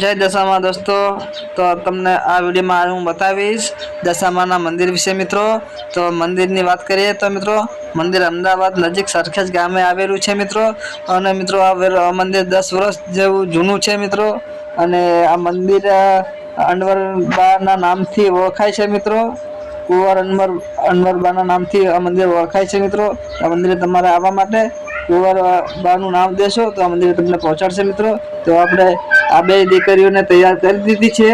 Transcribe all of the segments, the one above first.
જય દશામાં દોસ્તો. તો તમને આ વિડીયોમાં હું બતાવીશ દશામાના મંદિર વિશે મિત્રો. તો મંદિરની વાત કરીએ તો મિત્રો, મંદિર અમદાવાદ નજીક સરખેજ ગામે આવેલું છે મિત્રો. અને મિત્રો આ મંદિર દસ વર્ષ જેવું જૂનું છે મિત્રો. અને આ મંદિર અનવરબાના નામથી ઓળખાય છે મિત્રો. કુંવર અનવર અનવરબાના નામથી આ મંદિર ઓળખાય છે મિત્રો. આ મંદિરે તમારે આવવા માટે કુંવર બાનું નામ દેશો. તો આ મંદિરે તમને પહોંચાડશે મિત્રો. તો આપણે આ બે દીકરીઓને તૈયાર કરી દીધી છે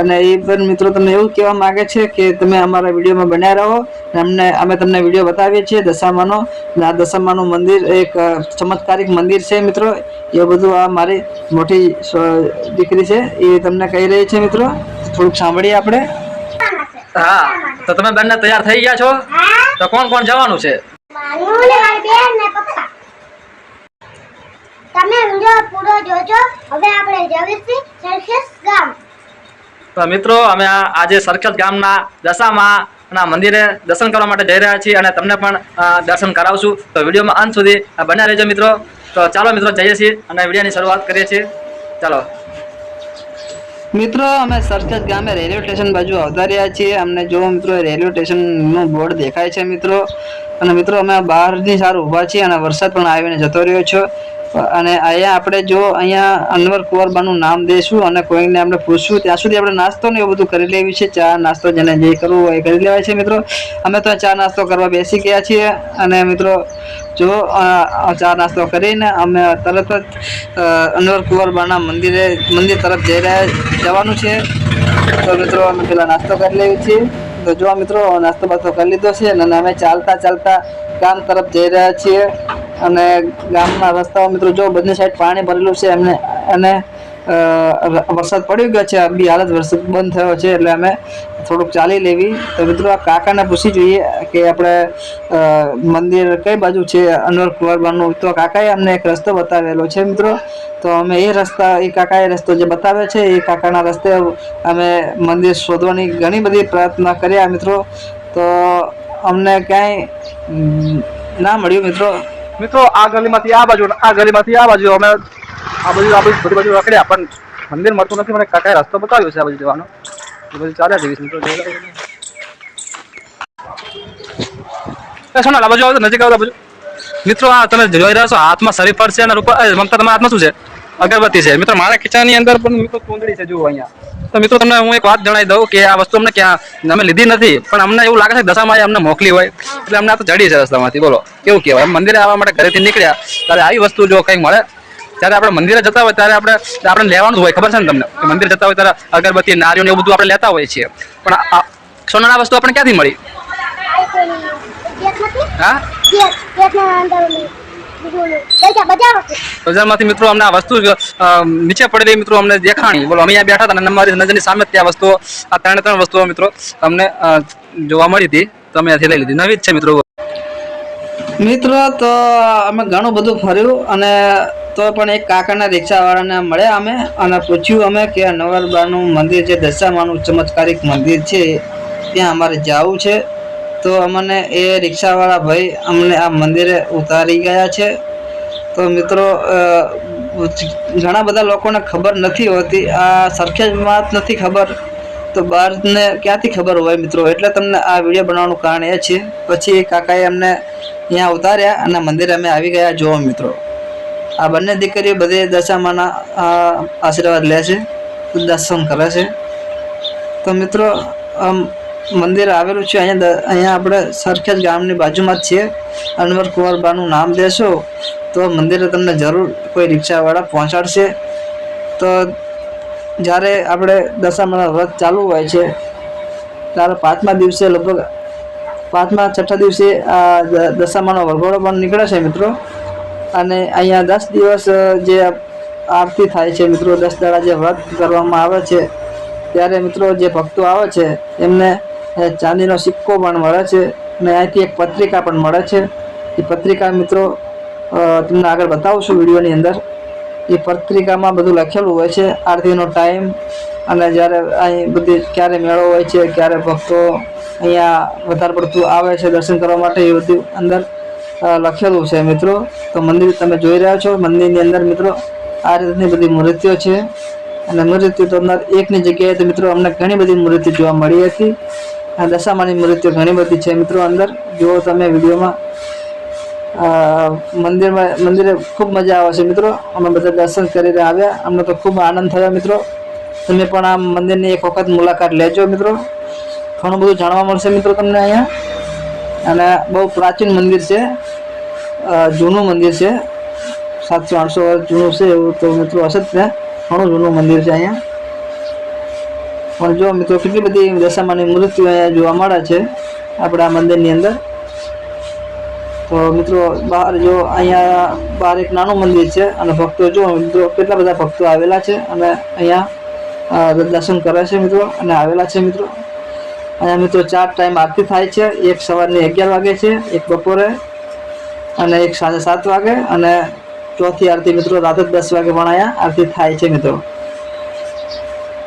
અને એ પણ મિત્રો તમને એવું કહેવા માગે છે કે તમે અમારા વિડીયોમાં બન્યા રહો અને અમને અમે તમને વીડિયો બતાવીએ છીએ દશામાનો. અને આ દશામાનું મંદિર એક ચમત્કારિક મંદિર છે મિત્રો. એ બધું આ મારી મોટી દીકરી છે. એ તમને કહી રહી છે મિત્રો. થોડુંક સાંભળીએ આપણે. હા તો તમે બંને તૈયાર થઈ ગયા છો? તો કોણ કોણ જવાનું છે હું ને મારી બેન ને પપ્પા તમે વિડિયો પૂરો જોજો. હવે આપણે જવીશું સરખેસ ગામ. તો મિત્રો અમે આજે સરખેજ ગામના દશામાં ના મંદિરે દર્શન કરવા માટે જઈ રહ્યા છીએ અને તમને પણ દર્શન કરાવશું. તો વિડીયોમાં અંત સુધી બન્યા રહેજો મિત્રો. તો ચાલો મિત્રો જઈએ છીએ અને વિડીયોની શરૂઆત કરીએ છીએ. ચાલો. મિત્રો અમે સરખેજ ગામે રેલવે સ્ટેશન બાજુ આવતા રહ્યા છીએ. અમને જો મિત્રો રેલવે સ્ટેશનનું બોર્ડ દેખાય છે મિત્રો. અને મિત્રો અમે બહારની સારું ઊભા છીએ અને વરસાદ પણ આવીને જતો રહ્યો છે. અને અહીંયા આપણે જો અહીંયા અનવર કુંવરબાનું નામ દઈશું અને કોઈને આપણે પૂછશું, ત્યાં સુધી આપણે નાસ્તો ને એવું બધું કરી લેવી છે. ચા, નાસ્તો જેને જે કરવું હોય એ કરી લેવાય છે મિત્રો. અમે તો ચા, નાસ્તો કરવા બેસી ગયા છીએ અને મિત્રો જો ચા, નાસ્તો કરીને અમે તરત જ અનવર કુંવરબાના મંદિરે, મંદિર તરફ જઈ રહ્યા, જવાનું છે. તો મિત્રો અમે પેલા નાસ્તો કરી લેવી છીએ. તો જો મિત્રો નાસ્તો બાસ્તો કરી લીધો છે અને અમે ચાલતા ચાલતા ગામ તરફ જઈ રહ્યા છીએ. અને ગામના રસ્તાઓ મિત્રો જો બંને સાઈડ પાણી ભરેલું છે એમને, અને વરસાદ પડી ગયો છે બી હાલત વરસાદ બંધ થયો છે, એટલે અમે થોડુંક ચાલી લેવી. તો મિત્રો, આ કાકાને પૂછી જોઈએ કે આપણે મંદિર કઈ બાજુ છે, અનવર કુંવરબાનું? તો કાકાએ અમને એક રસ્તો બતાવેલો છે, મિત્રો. તો અમે એ રસ્તા, એ કાકાએ રસ્તો જે બતાવે છે, એ કાકાના રસ્તે અમે મંદિર શોધવાની ઘણી બધી પ્રયત્ન કર્યા, મિત્રો. તો અમને ક્યાંય ના મળ્યું, મિત્રો. મિત્રો, આ ગલીમાંથી આ બાજુ, આ ગલીમાંથી આ બાજુ અમે આ બધું આ બધું બધી બધું રખડ્યા, પણ મંદિર મળતું નથી. મને કાકાએ રસ્તો બતાવ્યો છે આ બધું જવાનો. એ બધું ચાલ્યા જઈશ એ સોના બાજુ આવો તો નજીક આવો તો બાજુ. મિત્રો, આ તમે જોઈ રહ્યા છો હાથમાં પર છે અને મમતા, તમારા હાથમાં શું છે? અગરબત્તી છે. મિત્રો, મારા ખીચાની અંદર પણ મિત્રો ચૂંદડી છે, જુઓ અહીંયા. તો મિત્રો, તમને હું એક વાત જણાવી દઉં કે આ વસ્તુ અમને ક્યાં અમે લીધી નથી, પણ અમને એવું લાગે છે દશામાં અમને મોકલી હોય. એટલે અમને આ તો જડી છે રસ્તામાંથી. બોલો, કેવું કહેવાય? મંદિરે આવવા માટે ઘરેથી નીકળ્યા, ત્યારે આવી વસ્તુ જો કંઈક મળે ત્યારે આપણે મંદિરે જતા હોય ત્યારે આપણે આપણે લેવાનું હોય. ખબર છે ને તમને? મંદિરે જતા હોય ત્યારે અગરબત્તી, નારીઓ ને એવું બધું આપણે લેતા હોઈએ છીએ. પણ આ- સોનાના વસ્તુ આપણે ક્યાંથી મળી? હા? બજારમાંથી મિત્રો અમને આ વસ્તુ નીચે પડેલી મિત્રો અમને દેખાણી. બોલો, અમે અહીંયા બેઠા હતા અને અમારી નજરની સામે ત્યાં વસ્તુઓ, આ ત્રણે ત્રણ વસ્તુઓ મિત્રો અમને જોવા મળી હતી. તો અમે ત્યાંથી લઈ લીધી. નવી જ છે મિત્રો. મિત્રો, તો અમે ઘણું બધું ફર્યું અને તો પણ એક કાકાના રિક્ષાવાળાને મળ્યા અમે અને પૂછ્યું અમે કે નવરબાનું મંદિર છે, દશામાનું ચમત્કારિક મંદિર છે, ત્યાં અમારે જવું છે. તો અમને એ રિક્ષાવાળા ભાઈ અમને આ મંદિરે ઉતારી ગયા છે. તો મિત્રો ઘણા બધા લોકોને ખબર નથી હોતી, આ સરખેજમાં જ નથી ખબર. તો બહારને ક્યાંથી ખબર હોય મિત્રો? એટલે તમને આ વીડિયો બનાવવાનું કારણ એ છે. પછી કાકાએ અમને અહીંયા ઉતાર્યા અને મંદિરે અમે આવી ગયા જોવો મિત્રો. આ બંને દીકરીઓ બધે દશામાના આશીર્વાદ લે છે, દર્શન કરે છે. તો મિત્રો, આમ મંદિર આવેલું છે, અહીંયા અહીંયા આપણે સરખેજ ગામની બાજુમાં જ છીએ. અનવર કુંવરબાનું નામ દેશો તો મંદિરે તમને જરૂર કોઈ રિક્ષાવાળા પહોંચાડશે. તો જ્યારે આપણે દશામાના વ્રત ચાલુ હોય છે, ત્યારે પાંચમા દિવસે લગભગ, પાંચમા છઠ્ઠા દિવસે આ દશામાનો વરઘોડો પણ નીકળે છે મિત્રો. અને અહીંયા દસ દિવસ જે આરતી થાય છે, મિત્રો, દસ દાડા જે વ્રત કરવામાં આવે છે, ત્યારે, મિત્રો, જે ભક્તો આવે છે, એમને ચાંદીનો સિક્કો પણ મળે છે અને અહીંથી એક પત્રિકા પણ મળે છે. એ પત્રિકા, મિત્રો તમને આગળ બતાવું છું વિડીયોની અંદર. એ પત્રિકામાં બધું લખેલું હોય છે, આરતીનો ટાઈમ અને જ્યારે અહીં બધી ક્યારે મેળો હોય છે, ક્યારે ભક્તો અહીંયા વધારે પડતું આવે છે દર્શન કરવા માટે એ બધું અંદર. લખેલું છે મિત્રો. તો મંદિર તમે જોઈ રહ્યા છો. મંદિરની અંદર મિત્રો આ રીતની બધી મૂર્તિઓ છે. અને મૂર્તિઓ તો અંદર એકની જગ્યાએ તો મિત્રો અમને ઘણી બધી મૂર્તિ જોવા મળી હતી. આ દશામાની મૂર્તિઓ ઘણી બધી છે મિત્રો અંદર. જુઓ તમે વિડીયોમાં. મંદિરમાં, મંદિરે ખૂબ મજા આવે છે મિત્રો. અમે બધા દર્શન કરીને આવ્યા. અમને તો ખૂબ આનંદ થયો મિત્રો. તમે પણ આ મંદિરની એક વખત મુલાકાત લેજો મિત્રો. ઘણું બધું જાણવા મળશે મિત્રો તમને અહીંયા. અને બહુ પ્રાચીન મંદિર છે. જૂનું મંદિર છે. સાતસો આઠસો વર્ષ જૂનું છે એવું તો મિત્રો હશે જ ને. ઘણું જૂનું મંદિર છે અહીંયા. પણ જો મિત્રો કેટલી બધી દશામાની મૃત્યુ અહીંયા જોવા મળે છે આપણા મંદિરની અંદર. તો મિત્રો બહાર જો અહીંયા બહાર એક નાનું મંદિર છે અને ભક્તો જો મિત્રો કેટલા બધા ભક્તો આવેલા છે અને અહીંયા દર્શન કરે છે મિત્રો અને આવેલા છે મિત્રો. અહીંયા મિત્રો, ચાર ટાઈમ આરતી થાય છે. એક સવારની અગિયાર વાગે છે, એક બપોરે અને એક સાંજે સાત વાગે અને ચોથી આરતી મિત્રો રાતે દસ વાગે પણ અહીંયા આરતી થાય છે મિત્રો.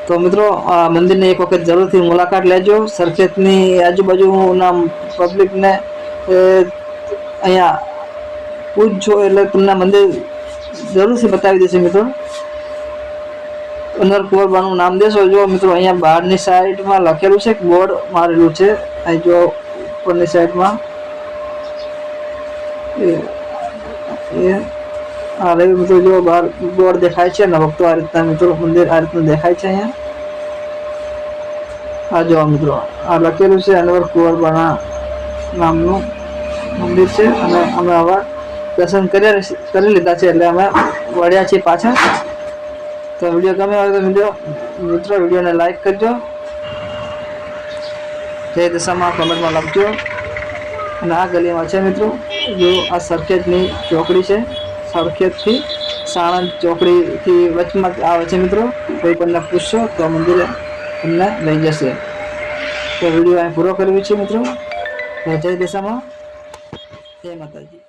તો મિત્રો મંદિરની એક વખત જરૂરથી મુલાકાત લેજો. સરખેજની આજુબાજુના પબ્લિકને અહીંયા પૂછજો એટલે તમને મંદિર જરૂરથી બતાવી દેશે મિત્રો. અંદર કુંવરબાનું નામ દેશો. જો મિત્રો અહીંયા બહારની સાઈડમાં લખેલું છે બોર્ડ મારેલું છે. અહીં જો ઉપરની સાઈડમાં આ રહ્યું મિત્રો, જો બહાર બોર્ડ દેખાય છે ને ભક્તો આ રીતના મિત્રો, મંદિર આ રીતનું દેખાય છે અહીંયા. આ જો મિત્રો, આ લખેલું છે અનવર કુંવરબાના નામનું મંદિર છે. અને અમે આવા દર્શન કરી કરી લીધા છે. એટલે અમે વળ્યા છીએ પાછા. તો વીડિયો ગમે આવે તો વીડિયો, મિત્રો, વિડીયોને લાઈક કરજો. જય દશામાં કમેન્ટમાં લખજો અને આ ગલીમાં છે મિત્રો, જો આ સરખેજની ચોકડી છે, સરખેજથી સાણંદ ચોકડીથી વચમાં આવે છે મિત્રો, કોઈ પણને પૂછશો તો મંદિરે તમને લઈ જશે. તો વીડિયો અહીં પૂરો કરવી છે મિત્રો. જય દશામાં જય માતાજી.